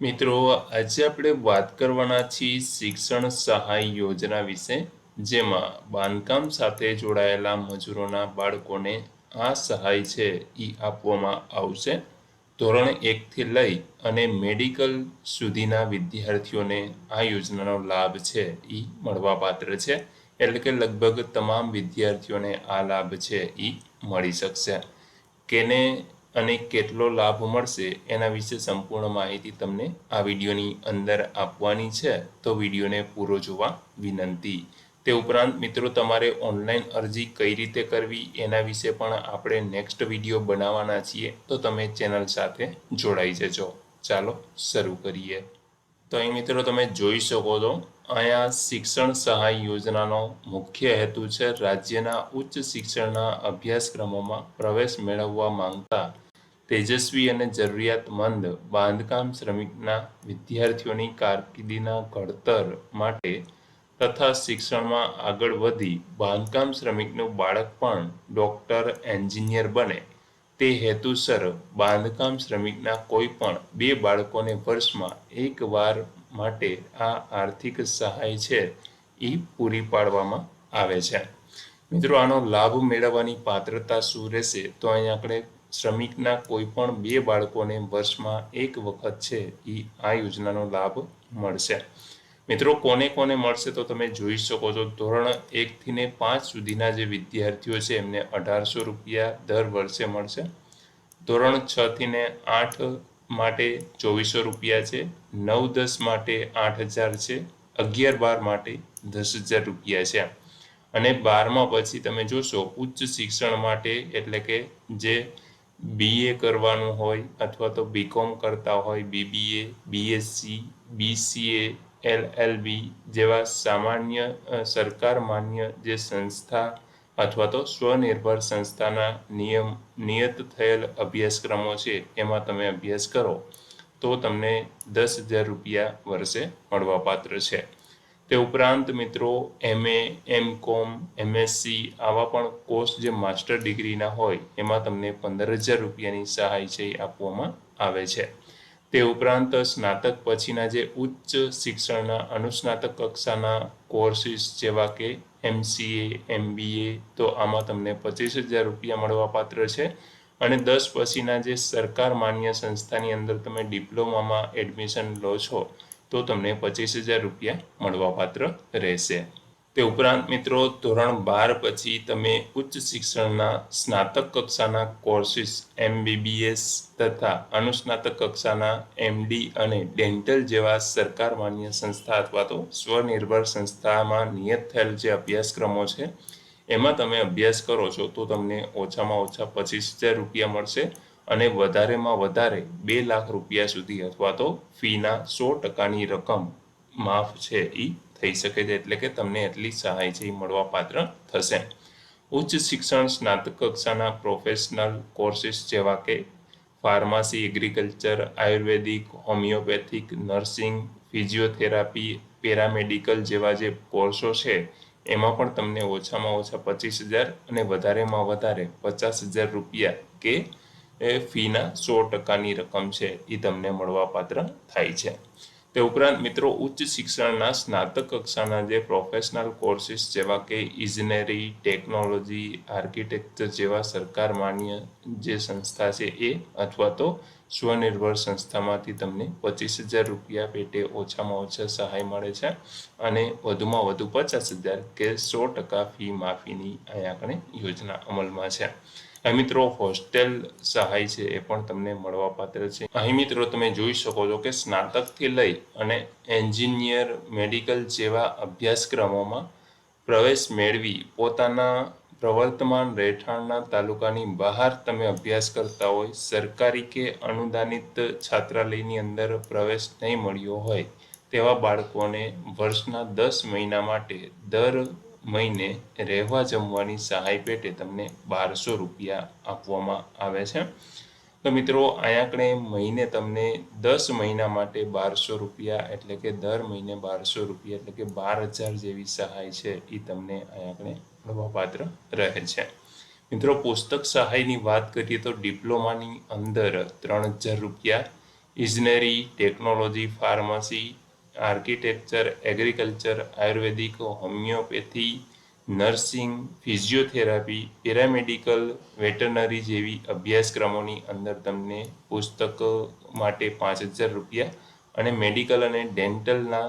મિત્રો, આજે આપણે વાત કરવાના છીએ શિક્ષણ સહાય યોજના વિશે, જેમાં બાંધકામ સાથે જોડાયેલા મજૂરોના બાળકોને આ સહાય છે એ આપવામાં આવશે. ધોરણ એકથી લઈ અને મેડિકલ સુધીના વિદ્યાર્થીઓને આ યોજનાનો લાભ છે એ મળવાપાત્ર છે, એટલે કે લગભગ તમામ વિદ્યાર્થીઓને આ લાભ છે એ મળી શકશે. કેને અને કેટલો લાભ મળશે એના વિશે સંપૂર્ણ માહિતી તમને આ વિડીયોની અંદર આપવાની છે. તો વિડીયોને પૂરો જોવા વિનંતી. તે ઉપરાંત મિત્રો, તમારે ઓનલાઈન અરજી કઈ રીતે કરવી એના વિશે પણ આપણે નેક્સ્ટ વીડિયો બનાવવાના છીએ. તો તમે ચેનલ સાથે જોડાઈ જજો. ચાલો, શરૂ કરીએ. તો અહીં મિત્રો, તમે જોઈ શકો છો, અહીંયા શિક્ષણ સહાય યોજનાનો મુખ્ય હેતુ છે રાજ્યના ઉચ્ચ શિક્ષણના અભ્યાસક્રમોમાં પ્રવેશ મેળવવા માંગતા તેજસ્વી અને જરૂરિયાતમંદ બાંધકામ શ્રમિકના વિદ્યાર્થીઓની કારકિર્દીના ઘડતર માટે તથા શિક્ષણમાં આગળ વધી બાંધકામ શ્રમિકનું બાળક પણ ડોક્ટર, એન્જિનિયર બને. તે હેતુસર બાંધકામ શ્રમિકના કોઈ પણ બે બાળકોને વર્ષમાં એક વાર માટે આ આર્થિક સહાય છે એ પૂરી પાડવામાં આવે છે. મિત્રો, આનો લાભ મેળવવાની પાત્રતા શું રહેશે? તો અહીં આપણે શ્રમિકના કોઈ પણ બે બાળકોને વર્ષમાં એક વખત છે એ આ યોજનાનો લાભ મળશે. મિત્રો, કોને કોને મળશે તો તમે જોઈ શકો છો, ધોરણ એકથી ને પાંચ સુધીના જે વિદ્યાર્થીઓ છે, એમને અઢારસો રૂપિયા દર વર્ષે મળશે. ધોરણ છ થી ને આઠ માટે ચોવીસો રૂપિયા છે, નવ દસ માટે આઠ હજાર છે, અગિયાર બાર માટે દસ હજાર રૂપિયા છે. અને બારમા પછી તમે જોશો, ઉચ્ચ શિક્ષણ માટે એટલે કે જે બીએ કરવાનું હોય અથવા તો બીકોમ કરતા હોય બીબીએ બીએસસી બીસીએ એલએલબી જેવા સામાન્ય સરકાર માન્ય જે સંસ્થા અથવા તો સ્વનિર્ભર સંસ્થાના નિયમ, નિયત થયેલ અભ્યાસક્રમો છે, એમાં તમે અભ્યાસ કરો, તો તમને દસ હજાર રૂપિયા વર્ષે મળવાપાત્ર છે. તે ઉપરાંત મિત્રો એમએ એમ કોમ એમએસસી આવા પણ કોર્સ જે માસ્ટર ડિગ્રીના હોય, એમાં તમને પંદર હજાર રૂપિયાની સહાય છે આપવામાં આવે છે. તે ઉપરાંત સ્નાતક પછીના જે ઉચ્ચ શિક્ષણના અનુસ્નાતક કક્ષાના કોર્સિસ જેવા કે એમસીએ એમબીએ તો આમાં તમને પચીસ હજાર રૂપિયા મળવાપાત્ર છે. અને દસ પછીના જે સરકાર માન્ય સંસ્થાની અંદર તમે ડિપ્લોમામાં એડમિશન લો છો તો તમને પચીસ હજાર રૂપિયા મળવાપાત્ર રહેશે. તે ઉપરાંત મિત્રો, ધોરણ બાર પછી તમે ઉચ્ચ શિક્ષણના સ્નાતક કક્ષાના કોર્સિસ, એમબીબીએસ તથા અનુસ્નાતક કક્ષાના એમડી અને ડેન્ટલ જેવા સરકાર માન્ય સંસ્થા અથવા તો સ્વનિર્ભર સંસ્થામાં નિયત થયેલ જે અભ્યાસક્રમો છે, એમાં તમે અભ્યાસ કરો છો તો તમને ઓછામાં ઓછા પચીસ હજાર રૂપિયા મળશે. અને વધારેમાં વધારે બે લાખ રૂપિયા સુધી અથવા તો ફીના સો ટકાની રકમ માફ છે એ થઈ શકે છે. એટલે કે તમને એટલી સહાય છે એ મળવા પાત્ર થશે. ઉચ્ચ શિક્ષણ સ્નાતક કક્ષાના પ્રોફેશનલ કોર્સિસ જેવા કે pharmacy agriculture Ayurvedic homeopathic nursing physiotherapy paramedical જેવા જે કોર્સો છે, એમાં પણ તમને ઓછામાં ઓછા પચીસ હજાર અને વધારેમાં વધારે પચાસ હજાર રૂપિયા કે એ ફીના સો ટકાની રકમ છે એ તમને મળવાપાત્ર થાય છે. તે ઉપરાંત મિત્રો ઉચ્ચ શિક્ષણના સ્નાતક કક્ષાના જે પ્રોફેશનલ કોર્સિસ જેવા કે ઇજનેરી ટેકનોલોજી આર્કિટેક્ચર જેવા સરકાર માન્ય જે સંસ્થા છે એ અથવા તો સ્વનિર્ભર સંસ્થામાંથી તમને પચીસ હજાર રૂપિયા પેટે ઓછામાં ઓછા સહાય મળે છે અને વધુમાં વધુ પચાસ હજાર કે સો ટકા ફી માફીની અહીંયા આગળ યોજના અમલમાં છે. મિત્રો હોસ્ટેલ સહાય છે એ પણ તમને મળવાપાત્ર છે. અહીં મિત્રો તમે જોઈ શકો છો કે સ્નાતકથી લઈ અને એન્જિનિયર, મેડિકલ જેવા અભ્યાસક્રમોમાં પ્રવેશ મેળવી પોતાના પ્રવર્તમાન રહેઠાણના તાલુકાની બહાર તમે અભ્યાસ કરતા હોય, સરકારી કે અનુદાનિત છાત્રાલયની અંદર પ્રવેશ નહીં મળ્યો હોય તેવા બાળકોને વર્ષના દસ મહિના માટે દર મહિને રહેવા જમવાની સહાય પેટે તમને બારસો રૂપિયા આપવામાં આવે છે. તો મિત્રો, અહીંયા આપણે મહિને તમને દસ મહિના માટે બારસો રૂપિયા એટલે કે દર મહિને બારસો રૂપિયા એટલે કે બાર હજાર જેવી સહાય છે એ તમને અહીંયા આપણે મળવાપાત્ર રહે છે. મિત્રો, પુસ્તક સહાયની વાત કરીએ તો ડિપ્લોમાની અંદર ત્રણ હજાર રૂપિયા, ઇજનેરી, technology, pharmacy architecture, agriculture, Ayurvedic, homeopathy, nursing, physiotherapy, paramedical, veterinary જેવી અભ્યાસક્રમોની અંદર તમને પુસ્તક માટે પાંચ હજાર રૂપિયા અને મેડિકલ અને ડેન્ટલના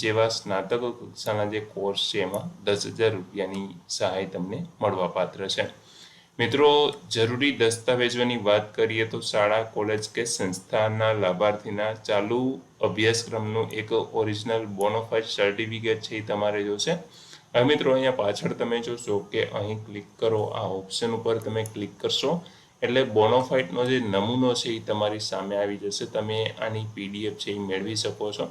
જેવા સ્નાતક કક્ષાના જે કોર્સ છે એમાં દસ હજાર રૂપિયાની સહાય તમને મળવાપાત્ર છે. મિત્રો, જરૂરી દસ્તાવેજોની વાત કરીએ તો શાળા, કોલેજ કે સંસ્થાના લાભાર્થીના ચાલુ અભ્યાસક્રમનું એક ઓરિજિનલ બોનોફાઇડ સર્ટિફિકેટ છે એ તમારે જોશે. હવે મિત્રો, અહીંયા પાછળ તમે જોશો કે અહીં ક્લિક કરો, આ ઓપ્શન ઉપર તમે ક્લિક કરશો, એટલે બોનોફાઇટનો જે નમૂનો છે એ તમારી સામે આવી જશે. તમે આની પીડીએફ છે એ મેળવી શકો છો.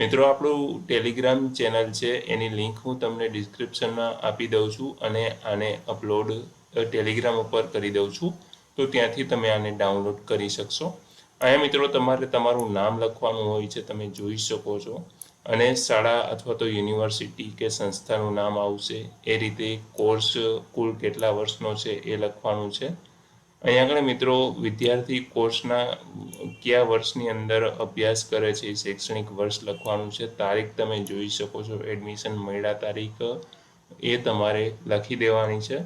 મિત્રો, આપણું ટેલિગ્રામ ચેનલ છે, એની લિંક હું તમને ડિસ્ક્રિપ્શનમાં આપી દઉં છું અને આને અપલોડ ટેલિગ્રામ ઉપર કરી દઉં છું. તો ત્યાંથી તમે આને ડાઉનલોડ કરી શકશો. અહીંયા મિત્રો તમારે તમારું નામ લખવાનું હોય છે, તમે જોઈ શકો છો. અને શાળા અથવા તો યુનિવર્સિટી કે સંસ્થાનું નામ આવશે. એ રીતે કોર્સ કુલ કેટલા વર્ષનો છે એ લખવાનું છે. અહીંયા આગળ મિત્રો વિદ્યાર્થી કોર્સના કયા વર્ષની અંદર અભ્યાસ કરે છે, શૈક્ષણિક વર્ષ લખવાનું છે, તારીખ તમે જોઈ શકો છો એડમિશન મળ્યા તારીખ એ તમારે લખી દેવાની છે.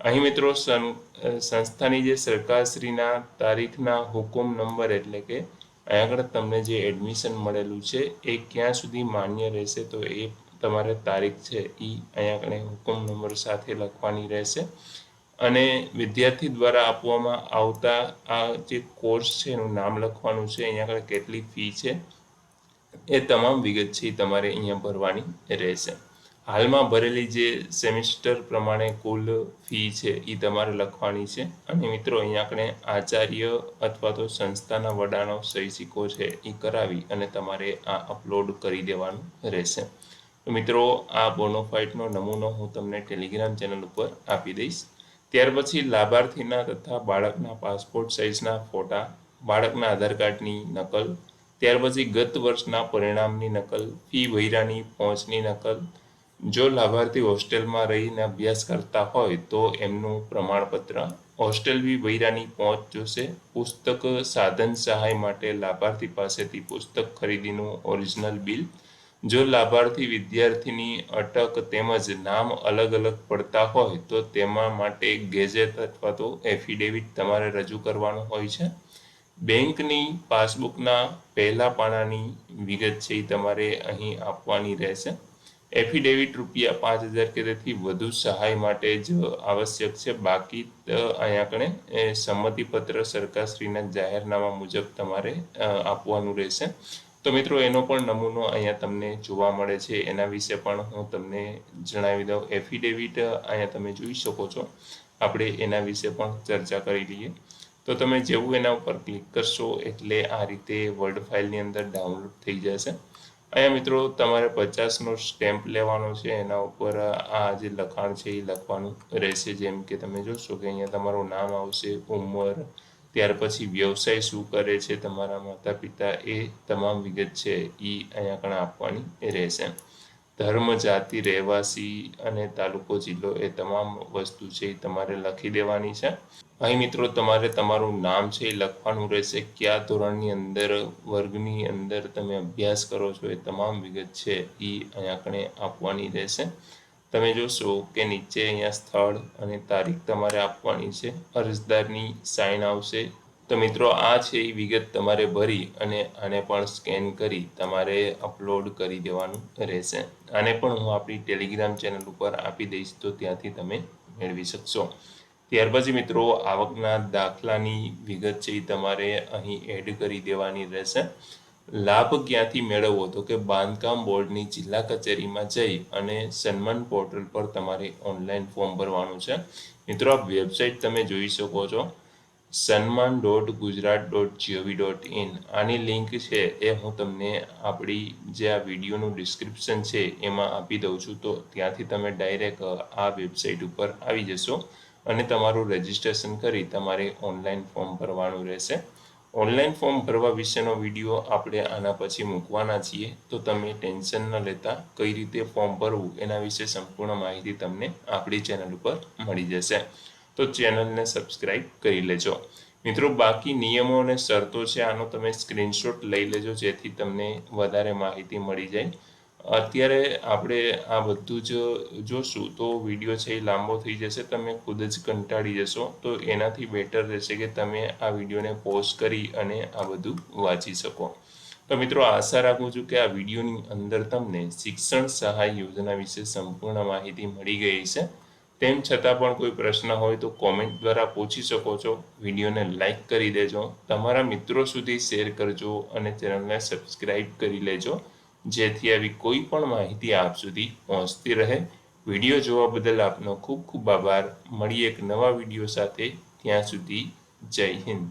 અહીં મિત્રો સંસ્થાની જે સરકારશ્રીના તારીખના હુકુમ નંબર એટલે કે અહીંયા આગળ તમને જે એડમિશન મળેલું છે, એ ક્યાં સુધી માન્ય રહેશે તો એ તમારે તારીખ છે એ અહીંયા આગળ હુકમ નંબર સાથે લખવાની રહેશે. અને વિદ્યાર્થી દ્વારા આપવામાં આવતા આ જે કોર્સ છે, એનું નામ લખવાનું છે અહીંયા આગળ કેટલી ફી છે, એ તમામ વિગત છે તમારે અહીંયા ભરવાની રહેશે. હાલમાં ભરેલી જે સેમિસ્ટર પ્રમાણે કુલ ફી છે એ તમારે લખવાની છે. અને મિત્રો અહીંયા આપણે આચાર્ય અથવા તો સંસ્થાના વડાનો સિક્કો છે એ કરાવી અને તમારે આ અપલોડ કરી દેવાનું રહેશે. મિત્રો, આ બોનોફાઇટનો નમૂનો હું તમને ટેલિગ્રામ ચેનલ ઉપર આપી દઈશ. ત્યાર પછી લાભાર્થીના તથા બાળકના પાસપોર્ટ સાઇઝના ફોટા, બાળકના આધાર કાર્ડની નકલ, ત્યાર પછી ગત વર્ષના પરિણામની નકલ, ફી વૈરાની પહોંચની નકલ જો લાભાર્થી હોસ્ટેલમાં રહીને અભ્યાસ કરતા હોય તો એમનું પ્રમાણપત્ર હોસ્ટેલ બી વૈરાની પહોંચ જોશે. પુસ્તક સાધન સહાય માટે લાભાર્થી પાસેથી પુસ્તક ખરીદીનું ઓરિજિનલ બિલ. જો લાભાર્થી વિદ્યાર્થીની અટક તેમજ નામ અલગ અલગ પડતા હોય તો તેમાં માટે ગેજેટ અથવા તો એફિડેવિટ તમારે રજૂ કરવાનું હોય છે. બેંકની પાસબુકના પહેલા પાનાની વિગત છે એ તમારે અહીં આપવાની રહેશે. એફિડેવિટ રૂપિયા પાંચ હજાર કે તેથી વધુ સહાય માટે જ આવશ્યક છે. બાકી અહીંયા કણે સંમતિપત્ર સરકારશ્રીના જાહેરનામા મુજબ તમારે આપવાનું રહેશે. તો મિત્રો, એનો પણ નમૂનો અહીંયા તમને જોવા મળે છે. એના વિશે પણ હું તમને જણાવી દઉં. એફિડેવિટ અહીંયા તમે જોઈ શકો છો. આપણે એના વિશે પણ ચર્ચા કરી લઈએ. તો તમે જેવું એના ઉપર ક્લિક કરશો એટલે આ રીતે વર્ડ ફાઇલની અંદર ડાઉનલોડ થઈ જશે. અહીંયા મિત્રો તમારે પચાસનો સ્ટેમ્પ લેવાનો છે, એના ઉપર આ જે લખાણ છે એ લખવાનું રહેશે. જેમ કે તમે જોશો કે અહીંયા તમારું નામ આવશે, ઉંમર, ત્યાર પછી વ્યવસાય શું કરે છે, તમારા માતા પિતા એ તમામ વિગત છે એ અહીંયા કણ આપવાની રહેશે. ધર્મ, જાતિ, રહેવાસી અને તાલુકો, જિલ્લો એ તમામ વસ્તુ છે એ તમારે લખી દેવાની છે. અહીં મિત્રો તમારે તમારું નામ છે એ લખવાનું રહેશે. કયા ધોરણની અંદર, વર્ગની અંદર તમે અભ્યાસ કરો છો એ તમામ વિગત છે એ અહીંયા કણે આપવાની રહેશે. તમે જોશો કે નીચે અહીંયા સ્થળ અને તારીખ તમારે આપવાની છે. અરજદારની સાઇન આવશે. તો મિત્રો આ છે એ વિગત તમારે ભરી અને આને પણ સ્કેન કરી તમારે અપલોડ કરી દેવાનું રહેશે. આને પણ હું આપણી ટેલિગ્રામ ચેનલ ઉપર આપી દઈશ તો ત્યાંથી તમે મેળવી શકશો. ત્યાર મિત્રો, આવકના દાખલાની વિગત છે તમારે અહીં એડ કરી દેવાની રહેશે. લાભ ક્યાંથી મેળવવો? તો કે બાંધકામ બોર્ડની જિલ્લા કચેરીમાં જઈ અને સન્માન પોર્ટલ પર તમારે ઓનલાઈન ફોર્મ ભરવાનું છે. મિત્રો, આ વેબસાઇટ તમે જોઈ શકો છો. Sanman dot Gujarat dot GOV dot in આની લિંક છે એ હું તમને આપણી જે આ વિડીયોનું ડિસ્ક્રિપ્શન છે એમાં આપી દઉં છું. તો ત્યાંથી તમે ડાયરેક્ટ આ વેબસાઇટ ઉપર આવી જશો. અને તમારું રજિસ્ટ્રેશન કરી તમારે ઓનલાઈન ફોર્મ ભરવાનું રહેશે. ઓનલાઈન ફોર્મ ભરવા વિશેનો વીડિયો આપણે આના પછી મૂકવાના છીએ. તો તમે ટેન્શન ન લેતા કઈ રીતે ફોર્મ ભરવું એના વિશે સંપૂર્ણ માહિતી તમને આપણી ચેનલ ઉપર મળી જશે. તો ચેનલને સબસ્ક્રાઈબ કરી લેજો. મિત્રો, બાકી નિયમો અને શરતો છે, આનો તમે સ્ક્રીનશોટ લઈ લેજો જેથી તમને વધારે માહિતી મળી જાય. અત્યારે આપણે આ બધું જ જોશું તો વીડિયો છે એ લાંબો થઈ જશે, તમે ખુદ જ કંટાળી જશો. તો એનાથી બેટર રહેશે કે તમે આ વિડીયોને પોઝ કરી અને આ બધું વાંચી શકો. તો મિત્રો આશા રાખું છું કે આ વિડીયોની અંદર તમને શિક્ષણ સહાય યોજના વિશે સંપૂર્ણ માહિતી મળી ગઈ છે તેમ છતાં પણ કોઈ પ્રશ્ન હોય તો કોમેન્ટ દ્વારા પૂછી શકો છો. વિડીયોને લાઈક કરી દેજો. તમારા મિત્રો સુધી શેર કરજો અને ચેનલને સબસ્ક્રાઈબ કરી લેજો. જેથી આવી કોઈ પણ માહિતી આપ સુધી પહોંચતી રહે. વીડિયો જોવા બદલ આપનો ખૂબ ખૂબ આભાર. મળીએ એક નવા વીડિયો સાથે. ત્યાં સુધી જય હિન્દ.